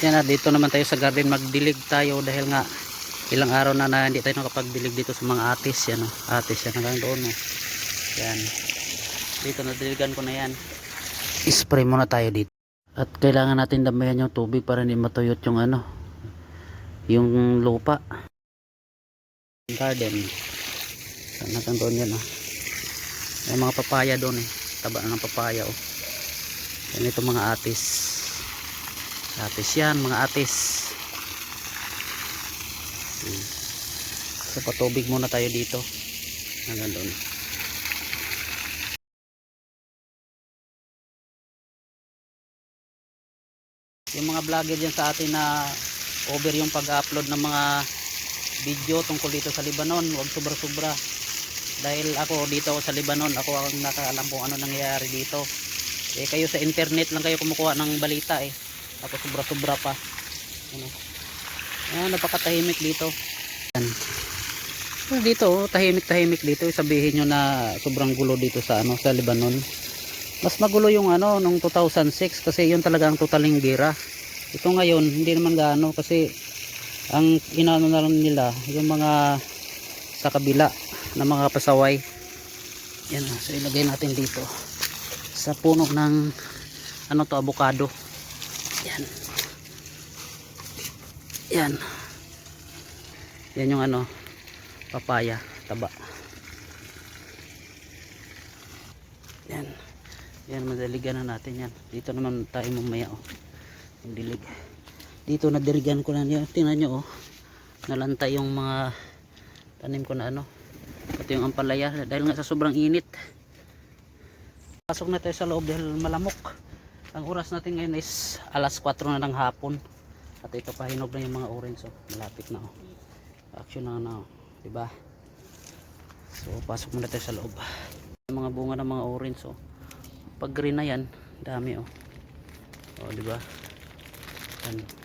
Yan na, dito naman tayo sa garden magdilig tayo dahil nga ilang araw na na hindi tayo nakapagdilig dito sa mga atis yan oh. Atis yan hanggang doon oh. Yan. Dito nadiligan ko na yan. Spray muna tayo dito. At kailangan natin damayan yung tubig para hindi matuyot yung ano yung lupa. Garden. Saan natin doon yan oh. May mga papaya doon eh. Taba ng papaya oh. Yan ito mga atis. Atis yan, mga atis. Hmm. So patubig muna tayo dito. Hanggang doon. Yung mga vlogger dyan sa atin na over yung pag-upload ng mga video tungkol dito sa Lebanon, wag sobra-sobra. Dahil ako dito sa Lebanon, ako ang nakaalam kung ano nangyayari dito. Eh kayo sa internet lang kayo kumukuha ng balita eh. Ako sobra-sobra pa. Ano? Ayan, napakatahimik dito. Ayan. Ah, Dito, oh, tahimik-tahimik dito. Sabihin nyo na sobrang gulo dito sa ano sa Lebanon. Mas magulo yung ano nung 2006 kasi yun talaga ang totaling gira. Ito ngayon, hindi naman gaano kasi ang inano na lang nila yung mga sa kabila na mga pasaway. Yan, ah, so ilagay natin dito sa puno ng ano to avocado. Yan. Yan. Yan yung ano papaya, taba. Yan. Yan madaligan na natin yan. Dito naman tayo mamaya oh. Yung dilig. Dito nadirigan ko na yan. Tingnan nyo oh. Nalantay yung mga tanim ko na ano. Pati yung ampalaya dahil nga sa sobrang init. Pasok na tayo sa loob dahil malamok. Ang oras natin ngayon is alas 4 na ng hapon. At ito pahinog na yung mga orange oh. Malapit na oh. Action na na oh. Diba? So pasok muna tayo sa loob. Yung mga bunga ng mga orange oh. Pag green na yan, dami oh. Oh, di ba? Yan.